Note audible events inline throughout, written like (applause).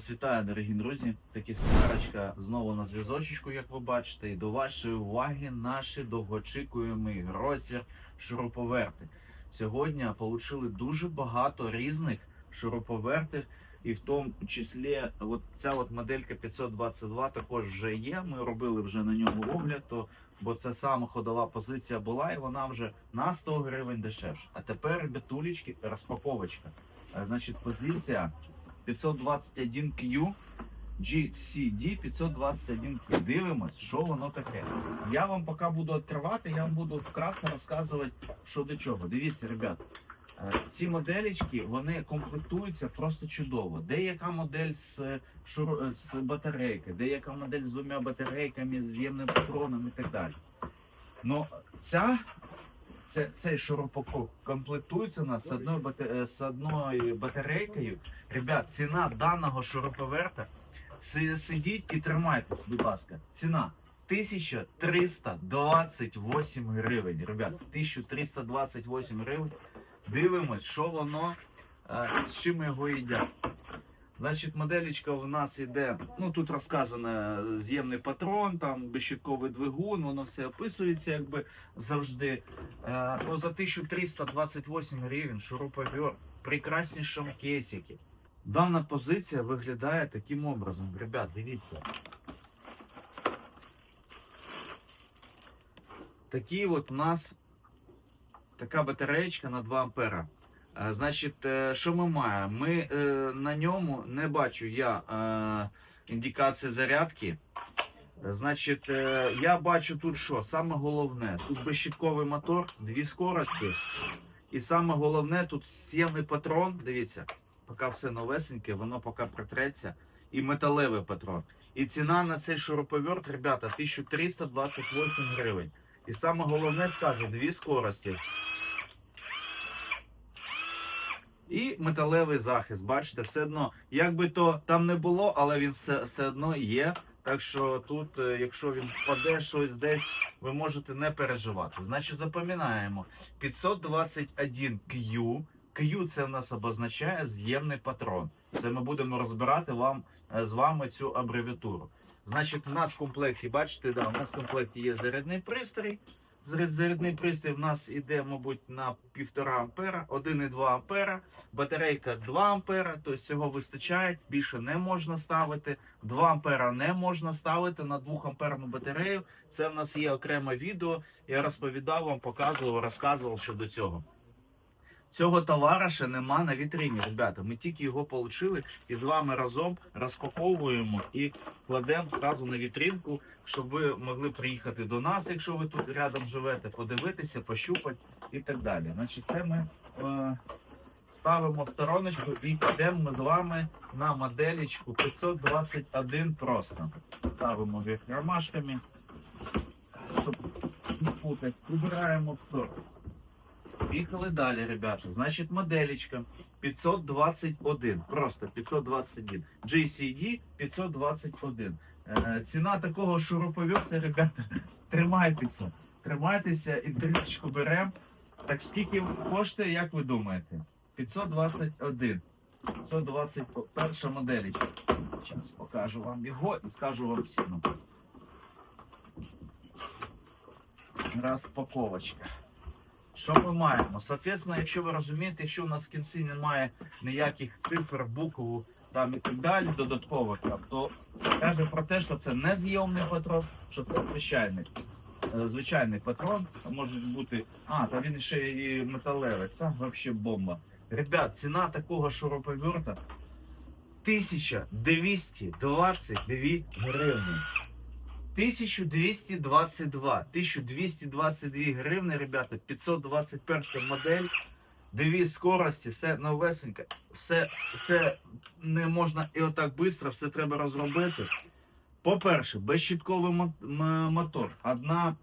Вас вітаю, дорогі друзі. Такі смерочка знову на зв'язочку, як ви бачите, і до вашої уваги наші довгоочікуємі грозір шуруповерти. Сьогодні отримали дуже багато різних шуруповертів, і в тому числі от ця от моделька 522 також вже є. Ми робили вже на ньому огляд, то, бо це саме ходова позиція була, і вона вже на 100 гривень дешевше. А тепер, ребятулечки, розпаковочка. Е, Значить, позиція 521Q GCD 521Q. Дивимось, що воно таке. Я вам поки буду відкривати, я вам буду вкратце розказувати, що до чого. Дивіться, ребят, е, ці моделечки вони комплектуються просто чудово. Деяка модель з, шур... е, з батарейки, деяка модель з двома батарейками, з ємним патроном і так далі. Ну, ця це, цей шурупокруг комплектується у нас з одною, бата- е, з одною батарейкою. Ребят, ціна даного шуруповерта. Сидіть і тримайтесь, будь ласка. Ціна 1328 гривень. Ребят, 1328 гривень. Дивимось, що воно, е, з чим його їдять. Значить, моделечка в нас іде, ну тут розказано з'ємний патрон, там безщитковий двигун, воно все описується якби завжди. Е, ну, за 1328 гривень шуруповер в прекраснішому кейсикі. Дана позиція виглядає таким образом. Ребят, дивіться. Такий от у нас така батареєчка на 2 ампера. Е, Значить, е, що ми маємо? Ми е, на ньому не бачу я індикації зарядки. Значить, я бачу тут що? Саме головне, тут безщитковий мотор, дві скорості. І саме головне, тут сємний патрон. Дивіться, поки все новесеньке, воно поки протреться. І металевий патрон. І ціна на цей шуруповерт, ребята, 1328 гривень. І саме головне, скажу, дві скорості. І металевий захист. Бачите, все одно, як би то там не було, але він все, все одно є. Так що тут, е, якщо він впаде щось десь, ви можете не переживати. Значить, запам'ятаємо 521 Q. Q це в нас обозначає з'ємний патрон. Це ми будемо розбирати вам е, з вами цю абревіатуру. Значить, у нас в комплекті, бачите, да, у нас в комплекті є зарядний пристрій. Заряд- Зарядний пристрій в нас іде, мабуть, на 1,5 ампера, 1,2 ампера, батарейка 2 ампера, тобто цього вистачає, більше не можна ставити. 2 ампера не можна ставити на 2 амперну батарею. Це в нас є окреме відео. Я розповідав вам, показував, розказував щодо цього. Цього товара ще нема на вітрині, ребята. Ми тільки його отримали і з вами разом розпаковуємо і кладемо зразу на вітринку, щоб ви могли приїхати до нас, якщо ви тут рядом живете, подивитися, пощупати і так далі. Значить, це ми е, ставимо в стороночку і йдемо ми з вами на моделечку 521 просто. Ставимо вверх ромашками, щоб не путати. Убираємо в сторону. Поїхали далі, ребята. Значить, моделечка 521. Просто 521. GCD 521. Е, ціна такого шуруповерта, ребята, (laughs) тримайтеся. Тримайтеся, інтерв'ючку беремо. Так скільки коштує, як ви думаєте? 521. 521 моделечка. Зараз покажу вам його і скажу вам ціну. Розпаковочка. Що ми маємо? Соответственно, якщо ви розумієте, якщо у нас в кінці немає ніяких цифр, букв там і так далі, додаткових, то каже про те, що це не зйомний патрон, що це звичайний. е, Звичайний патрон, може бути. А, та він ще і металевий. Це взагалі бомба. Ребят, ціна такого шуруповерта 1222 гривні. 1222. 1222 гривни, ребята, 521 модель. Дві скорості, все новесеньке, все, все не можна і отак швидко, все треба розробити. По-перше, безщитковий мотор, одна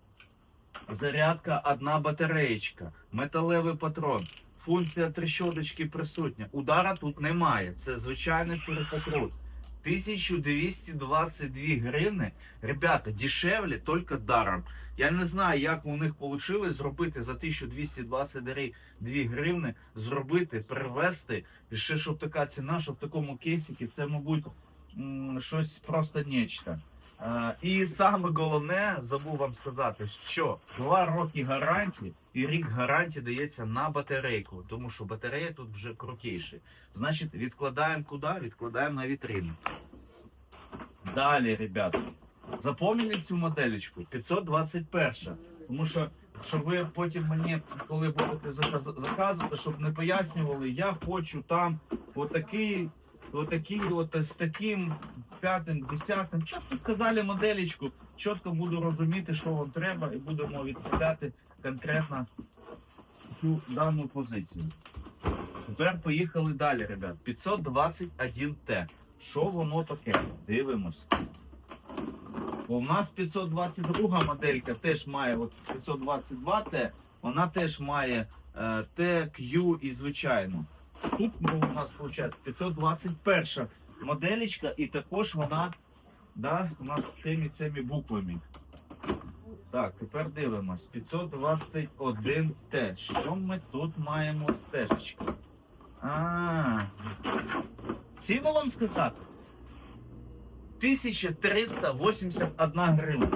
зарядка, одна батареєчка, металевий патрон, функція трещоточки присутня. Удара тут немає. Це звичайний шурупокрут. 1222 гривни. Ребята, дешевле тільки даром. Я не знаю, як у них вийшло зробити за 1222 гривни, зробити, привезти. І ще щоб така ціна, що в такому кейсіки, це, мабуть, щось просто нечто. Е, І саме головне, забув вам сказати, що 2 роки гарантії і рік гарантії дається на батарейку, тому що батарея тут вже крутіша. Значить, відкладаємо куди? Відкладаємо на вітрину. Далі, ребята, запам'ятали цю моделечку 521. Тому що, щоб ви потім мені, коли будете заказувати, щоб не пояснювали, я хочу там отакий, отакий, от з таким п'ятим, десятим. Чітко сказали моделечку, чітко буду розуміти, що вам треба, і будемо відправляти конкретно цю дану позицію. Тепер поїхали далі, ребят. 521Т. Що воно таке? Дивимось. У нас 522 моделька теж має от 522Т, вона теж має е, Т, Q і звичайно. Тут ну, у нас виходить 521 моделечка, і також вона да, у нас цими цими буквами. Так, тепер дивимось. 521Т. Що ми тут маємо стежечки? А, ціну вам сказати? 1381 гривня.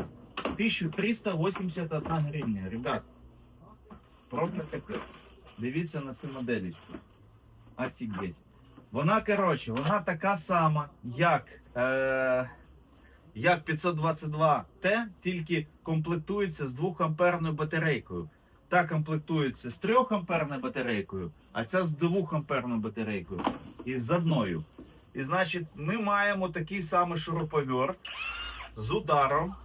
1381 гривня, ребят. Просто капець. Дивіться на цю моделечку. Офігеть. Вона, коротше, вона така сама, як, е, як 522Т, тільки комплектується з 2 амперною батарейкою. Та комплектується з 3 амперною батарейкою, а ця з 2 амперною батарейкою. І з одною. І значить, ми маємо такий самий шуруповерт з ударом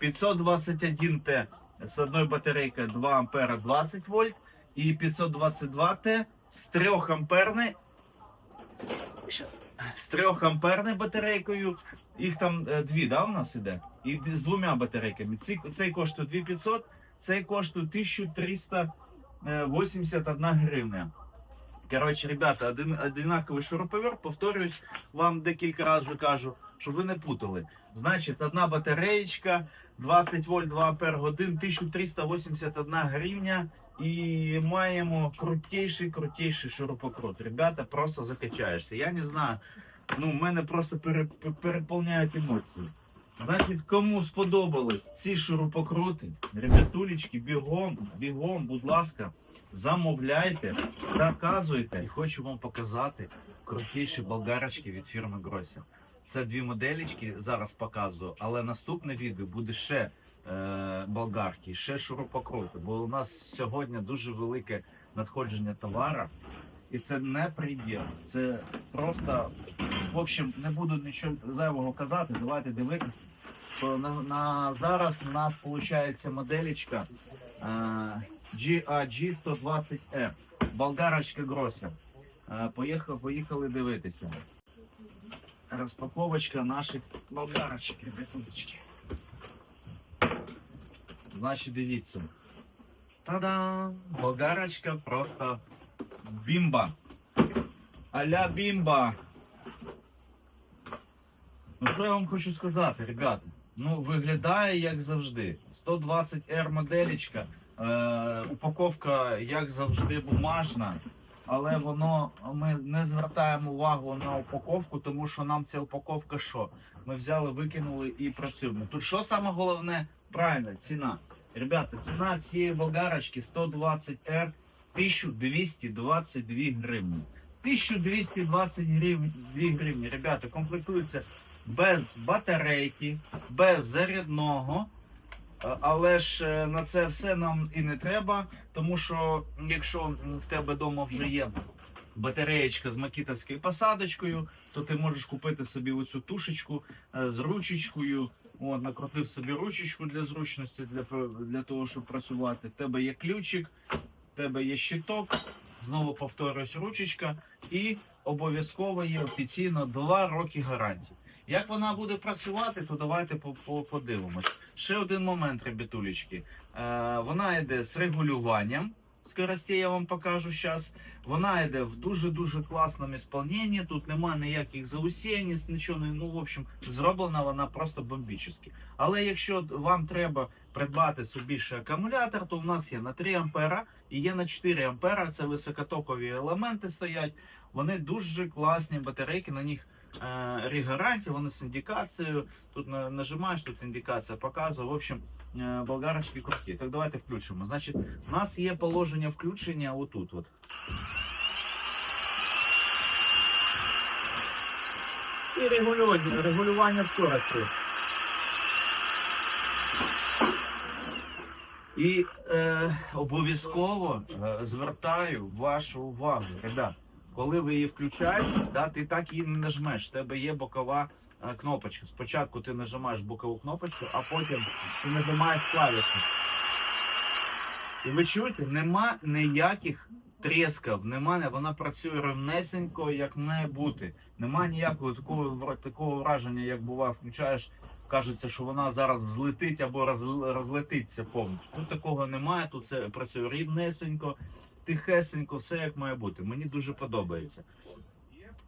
521Т з одної батарейки 2 ампера 20 вольт і 522Т з 3 амперної З 3 амперною батарейкою. Їх там е, дві, да, у нас іде? І з двома батарейками. Ці, цей коштує 2500, цей коштує 1381 гривня. Коротше, ребята, один, одинаковий шуруповерт, повторююсь, вам декілька разів кажу, щоб ви не путали. Значить, одна батареєчка, 20 вольт 2 ампер годин, 1381 гривня. І маємо крутейший, крутейший шурупокрут. Ребята, просто закачаєшся. Я не знаю. Ну, мене просто пере, переповняють емоції. Значить, кому сподобались ці шурупокрути, ребятулечки, бігом, бігом, будь ласка, замовляйте, заказуйте. І хочу вам показати крутіші болгарочки від фірми Гросі. Це дві моделечки зараз показую, але наступне відео буде ще е, болгарки, ще шурупокрути, бо у нас сьогодні дуже велике надходження товара. І це не приділ. Це просто, в общем, не буду нічого зайвого казати. Давайте дивитись. То на, на зараз у нас виходить моделечка е, GAG 120R. Болгарочка Грося. Е, поїхали, поїхали дивитися. Розпаковочка наших болгарочок, ребятулечки. Значить, дивіться. Та-дам! Болгарочка просто бімба. Аля бімба. Ну що я вам хочу сказати, ребята? Ну, виглядає як завжди. 120R моделечка. Е, упаковка, як завжди, бумажна. Але воно ми не звертаємо увагу на упаковку, тому що нам ця упаковка що? Ми взяли, викинули і працюємо. Тут що саме головне? Правильно, ціна. Ребята, ціна цієї болгарочки 120R 1222 гривні. 1222 гривні, 2 гривні. Ребята, комплектується без батарейки, без зарядного. Е, Але ж е, на це все нам і не треба, тому що якщо в тебе вдома вже є батареєчка з макітовською посадочкою, то ти можеш купити собі оцю тушечку е, з ручечкою. От, накрутив собі ручечку для зручності, для, для того, щоб працювати. В тебе є ключик, в тебе є щиток, знову повторюсь, ручечка, і обов'язково є офіційно 2 роки гарантії. Як вона буде працювати, то давайте по- по- подивимось. Ще один момент, ребятулечки. Е, вона йде з регулюванням скоростей, я вам покажу зараз. Вона йде в дуже-дуже класному ісполненні. Тут нема ніяких заусень, нічого. Ну, в общем, зроблена вона просто бомбічно. Але якщо вам треба придбати собі ще акумулятор, то у нас є на 3 ампера і є на 4 ампера. Це високотокові елементи стоять. Вони дуже класні батарейки. На них е, рік гарантії, вони з індикацією. Тут нажимаєш, тут індикація показує. В общем, е, болгарочки круті. Так давайте включимо. Значить, у нас є положення включення отут. От. І регулювання, регулювання скорості. І е, обов'язково е, звертаю вашу увагу, ребят, коли ви її включаєте, да, ти так її не нажмеш. В тебе є бокова е, кнопочка. Спочатку ти нажимаєш бокову кнопочку, а потім ти нажимаєш клавішу. І ви чуєте, нема ніяких трісків, нема, вона працює рівнесенько, як має бути. Нема ніякого такого, такого враження, як буває, включаєш, кажеться, що вона зараз взлетить або роз- розлетиться повністю. Тут такого немає, тут це працює рівнесенько, тихесенько, все як має бути. Мені дуже подобається.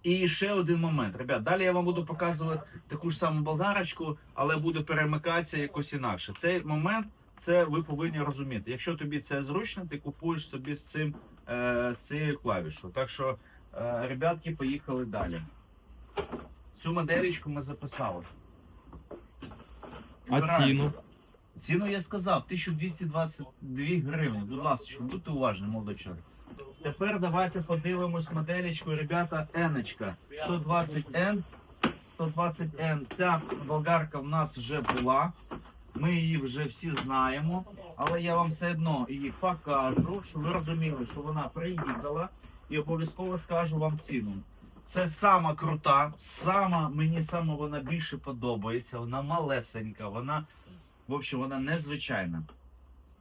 І ще один момент. Ребят, далі я вам буду показувати таку ж саму болгарочку, але буду перемикатися якось інакше. Цей момент це ви повинні розуміти. Якщо тобі це зручно, ти купуєш собі з цим е, з цією клавішою. Так що, е, ребятки, поїхали далі. Цю моделечку ми записали. А ціну? Ціну я сказав 1222 гривні. Будь ласка, будьте уважні, молодий чоловік. Тепер давайте подивимось моделечку, ребята, Еночка. 120N. 120N. Ця болгарка в нас вже була. Ми її вже всі знаємо, але я вам все одно її покажу, щоб ви розуміли, що вона приїхала і обов'язково скажу вам ціну. Це сама крута, сама мені саме вона більше подобається. Вона малесенька, вона в общем, вона незвичайна.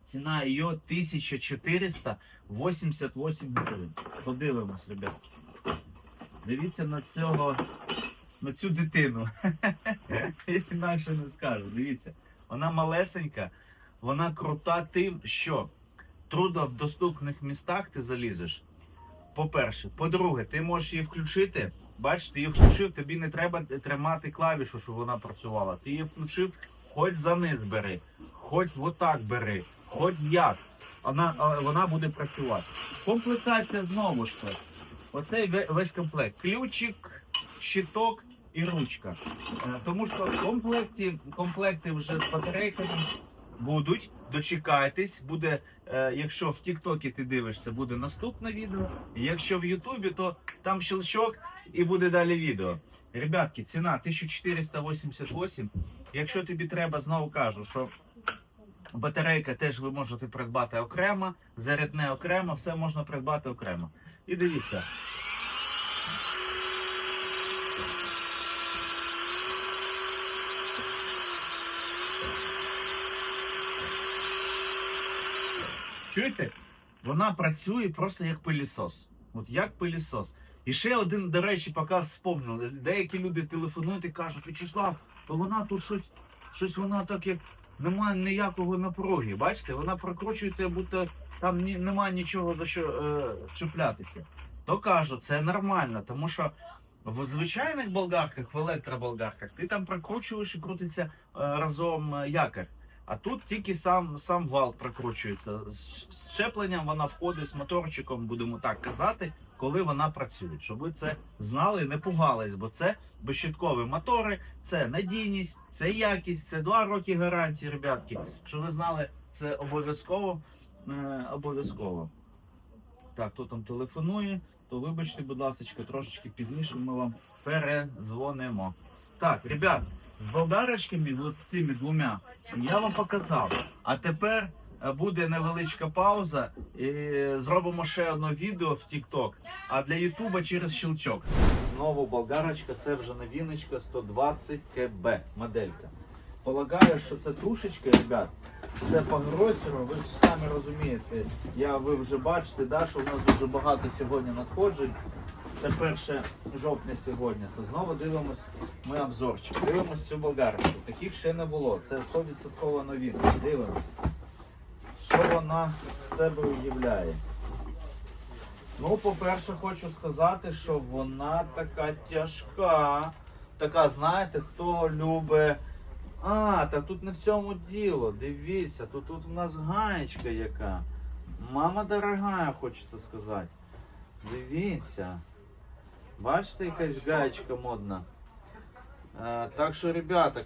Ціна її 1488 гривень. Подивимось, ребятки. Дивіться на цього, на цю дитину. (laughs) Інакше не скажу. Дивіться, вона малесенька, вона крута тим, що трудно в доступних містах ти залізеш. По-перше, по-друге, ти можеш її включити. Бачиш, ти її включив, тобі не треба тримати клавішу, щоб вона працювала. Ти її включив, хоч за низ бери, хоч отак бери, хоч як. Вона, вона буде працювати. Комплектація знову ж таки. Оцей весь комплект. Ключик, щиток і ручка. Е, Тому що в комплекті, комплекти вже з батарейками будуть. Дочекайтесь, буде, е, якщо в Тіктокі ти дивишся, буде наступне відео. Якщо в Ютубі, то там щелчок і буде далі відео. Ребятки, ціна 1488. Якщо тобі треба, знову кажу, що батарейка теж ви можете придбати окремо, зарядне окремо, все можна придбати окремо. І дивіться. Чуєте? Вона працює просто як пилісос. От як пилісос. І ще один, до речі, поки вспомнив. Деякі люди телефонують і кажуть, Вячеслав, то вона тут щось, щось вона так як немає ніякого напруги. Бачите, вона прокручується, будто там ні, немає нічого за що е, чіплятися. То кажу, це нормально, тому що в звичайних болгарках, в електроболгарках, ти там прокручуєш і крутиться е, разом е, якір. А тут тільки сам, сам вал прокручується. З щепленням вона входить з моторчиком, будемо так казати, коли вона працює. Щоб ви це знали і не пугались, бо це безщиткові мотори, це надійність, це якість, це два роки гарантії, ребятки. Щоб ви знали, це обов'язково. Е, обов'язково. Так, хто там телефонує, то вибачте, будь ласка, трошечки пізніше ми вам перезвонимо. Так, ребят, з болгарочками, з цими двома, я вам показав. А тепер е, буде невеличка пауза. І зробимо ще одне відео в TikTok, а для Ютуба через щелчок. Знову болгарочка, це вже новіночка 120 КБ моделька. Полагаю, що це тушечка, ребят. Це по гросеру, ви ж самі розумієте. Я, ви вже бачите, да, що в нас дуже багато сьогодні надходжень. Це 1 жовтня сьогодні. То знову дивимось ми обзорчик. Дивимось цю болгарочку. Таких ще не було. Це 100% новинка. Дивимось. Що вона з себе уявляє. Ну, по-перше, хочу сказати, що вона така тяжка. Така, знаєте, хто любить. А, та тут не в цьому діло. Дивіться, тут, тут в нас гаєчка яка. Мама дорогая, хочеться сказати. Дивіться. Бачите, якась гаєчка модна. Е, так що, ребята,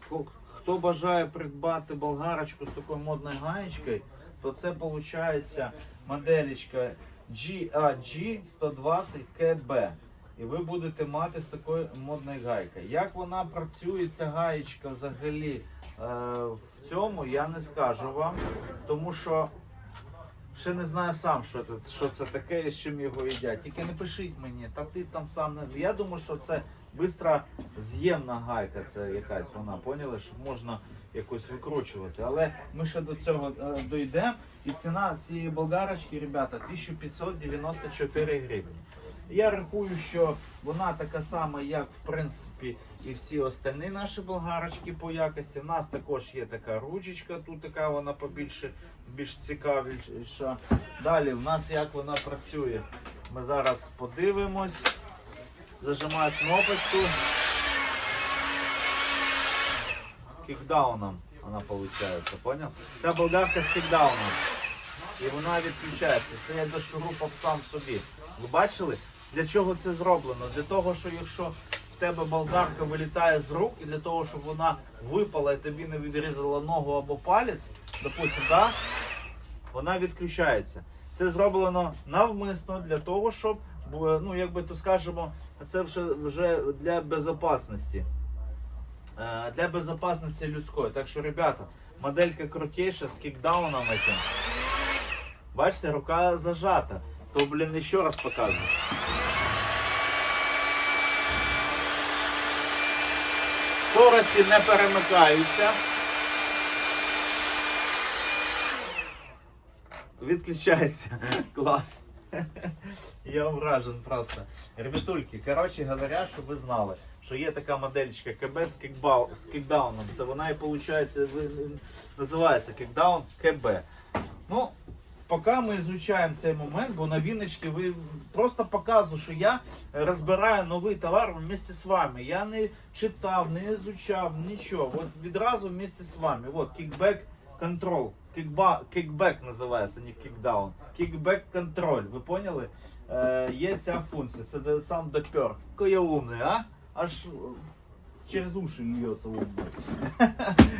хто бажає придбати болгарочку з такою модною гаєчкою, то це виходить моделечка GAG 120 KB. І ви будете мати з такою модною гайкою. Як вона працює, ця гаєчка взагалі е, в цьому, я не скажу вам, тому що ще не знаю сам, що це, що це таке з чим його їдять. Тільки не пишіть мені, та ти там сам не. Я думаю, що це швидко з'ємна гайка, це якась вона, поняли, що можна якось викручувати. Але ми ще до цього е, дійдемо. І ціна цієї болгарочки, ребята, 1594 гривні. Я рахую, що вона така сама, як в принципі і всі остальні наші болгарочки по якості. У нас також є така ручечка, тут така вона побільше, більш цікавіша. Далі в нас як вона працює. Ми зараз подивимось. Зажимаю кнопочку. Кікдауном вона виходить, поняв? Ця болгарка з кікдауном. І вона відключається. Це я дошурупав сам собі. Ви бачили? Для чого це зроблено? Для того, що якщо в тебе болгарка вилітає з рук, і для того, щоб вона випала і тобі не відрізала ногу або палець, допустимо, да? вона відключається. Це зроблено навмисно для того, щоб, ну, як би то скажемо, це вже, вже для безопасності. Е, Для безопасности людської. Так що, ребята, моделька крутейша з кікдауном этим. Бачите, рука зажата. То, блін, ще раз показую. Скорості не перемикаються. Відключається. Клас. Я вражен просто. Ребятульки, коротше говоря, щоб ви знали, що є така модельчика КБ з, кікбау, з кікдауном. Це вона і виходить, називається кікдаун КБ. Ну, поки ми изучаємо цей момент, бо на Віннички ви просто показую, що я розбираю новий товар вместе з вами. Я не читав, не изучав, нічого. От відразу вместе з вами. От кікбек контрол. Кікба, кікбек називається, не кікдаун. Кікбек контроль. Ви поняли? Е, є ця функція. Це сам допер. Я умний, а? Аж через уші льється умний. (laughs)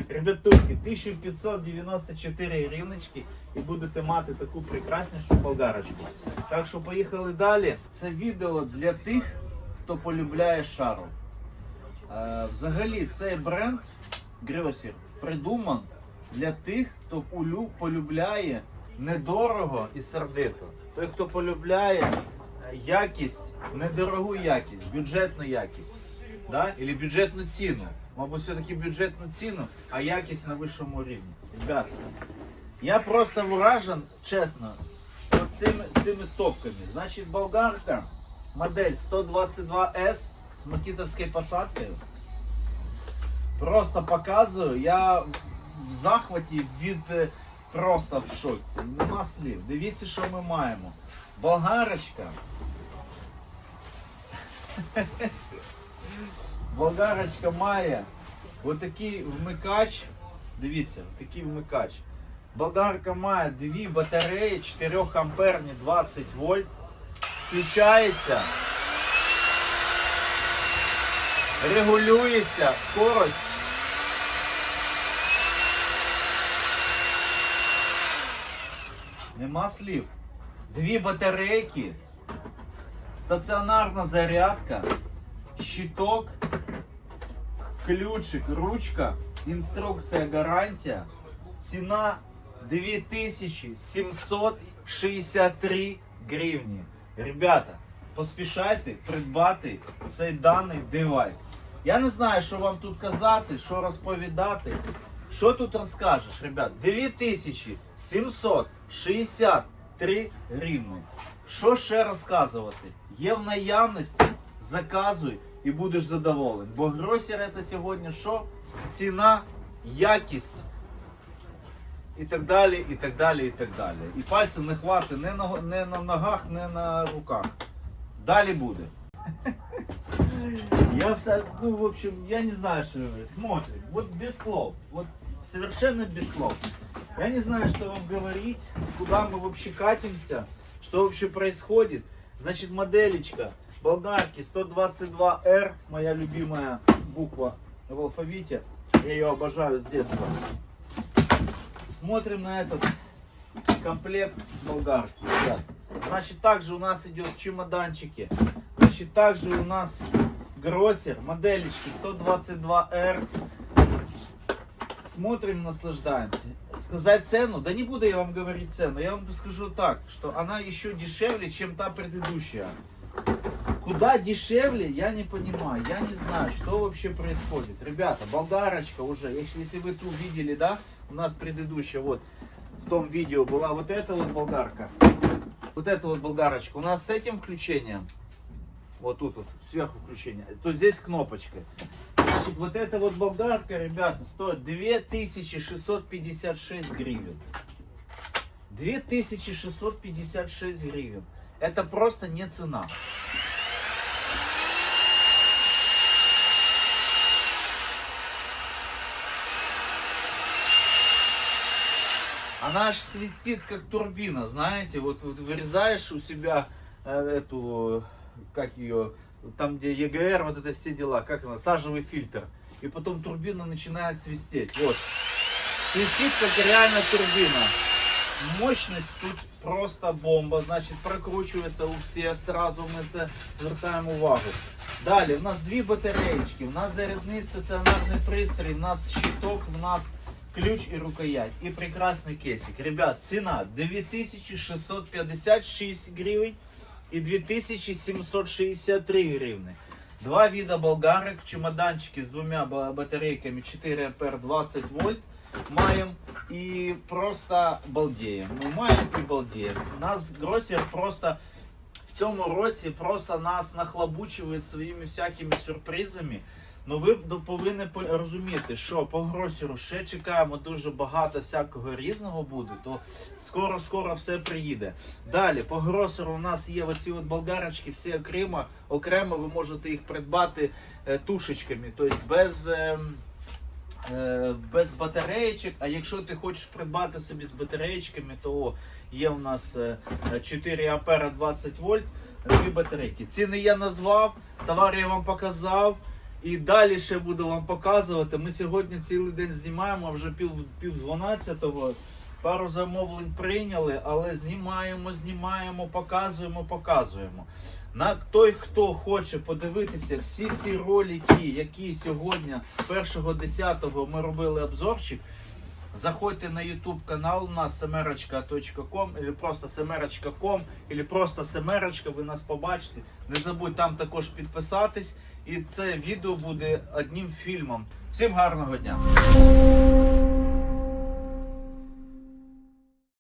Ребятульки, 1594 гривнички і будете мати таку прекраснішу болгарочку. Так що поїхали далі. Це відео для тих, хто полюбляє шару. Е, взагалі, цей бренд Грьосір придуман для тих, хто полюбляє недорого і сердито. Той, хто полюбляє е, якість, недорогу якість, бюджетну якість. Да? Или бюджетну ціну. Мабуть, все-таки бюджетну ціну, а якість на вищому рівні. Ребята, я просто вражен, чесно, цими, цими стопками. Значить, болгарка, модель 122S з макітовською посадкою. Просто показую, я в захваті від просто в шоці. Нема слів. Дивіться, що ми маємо. Болгарочка. Болгарочка має отакий вмикач. Дивіться, такий вмикач. Болгарка має дві батареї 4 амперні 20 вольт. Включається. Регулюється скорость. Нема слів. Дві батарейки, стаціонарна зарядка, щиток, ключик, ручка, інструкція, гарантія. Ціна 2763 гривні. Ребята, поспішайте придбати цей даний девайс. Я не знаю, що вам тут казати, що розповідати. Що тут розкажеш, ребят? 9763 гривні. Що ще розказувати? Є в наявності, заказуй і будеш задоволений. Бо гросер це сьогодні що? Ціна, якість і так далі, і так далі, і так далі. І пальців не хватить не на, не на ногах, не на руках. Далі буде. Я все, ну, в общем, я не знаю, что говорить. Смотрим. Вот без слов. Вот совершенно без слов. Я не знаю, что вам говорить, куда мы вообще катимся, что вообще происходит. Значит, моделечка болгарки 122R, моя любимая буква в алфавите. Я ее обожаю с детства. Смотрим на этот комплект болгарки. Значит, также у нас идет чемоданчики. Значит, также у нас гроссер, моделечки 122R. Смотрим, наслаждаемся. Сказать цену? Да не буду я вам говорить цену. Я вам скажу так, что она еще дешевле, чем та предыдущая. Куда дешевле, я не понимаю. Я не знаю, что вообще происходит. Ребята, болгарочка уже. Если вы ту видели, да, у нас предыдущая, вот, в том видео была вот эта вот болгарка. Вот эта вот болгарочка. У нас с этим включением, вот тут вот, сверху включение, то здесь кнопочка. Значит, вот эта вот болгарка, ребята, стоит 2656 гривен. 2656 гривен. Это просто не цена. Она аж свистит, как турбина, знаете, вот, вот вырезаешь у себя э, эту, как ее, там где ЕГР, вот это все дела, как она, сажевый фильтр. И потом турбина начинает свистеть. Вот. Свистит, как реально турбина. Мощность тут просто бомба, значить прокручується у всіх, сразу ми це звертаємо увагу. Далі, в нас дві батареєчки, в нас зарядний стаціонарний пристрій, в нас щиток, в нас ключ і рукоять. І прекрасний кесик. Ребят, ціна 2656 гривень і 2763 гривни. Два вида болгарок в чемоданчике с двумя батарейками 4 ампер 20 вольт маємо і просто балдеємо. Ми маємо і балдеємо. Нас гросер просто в цьому році просто нас нахлобучує своїми всякими сюрпризами. Ну ви ну, повинні розуміти, що по гросеру ще чекаємо дуже багато всякого різного буде, то скоро-скоро все приїде. Далі по гросеру у нас є оці от болгарочки, всі окремо, окремо ви можете їх придбати е, тушечками, тобто без. ем, е, без батареєчок, а якщо ти хочеш придбати собі з батареєчками, то є у нас е, 4 ампера 20 вольт, дві батарейки. Ціни я назвав, товар я вам показав. І далі ще буду вам показувати. Ми сьогодні цілий день знімаємо, вже пів, пів 12-го. Пару замовлень прийняли, але знімаємо, знімаємо, показуємо, показуємо. На той, хто хоче подивитися всі ці ролики, які сьогодні 1.10 ми робили обзорчик, заходьте на YouTube канал у нас семерочка.ком или просто семерочка.ком или просто семерочка, ви нас побачите. Не забудь там також підписатись. І це відео буде одним фільмом. Всім гарного дня!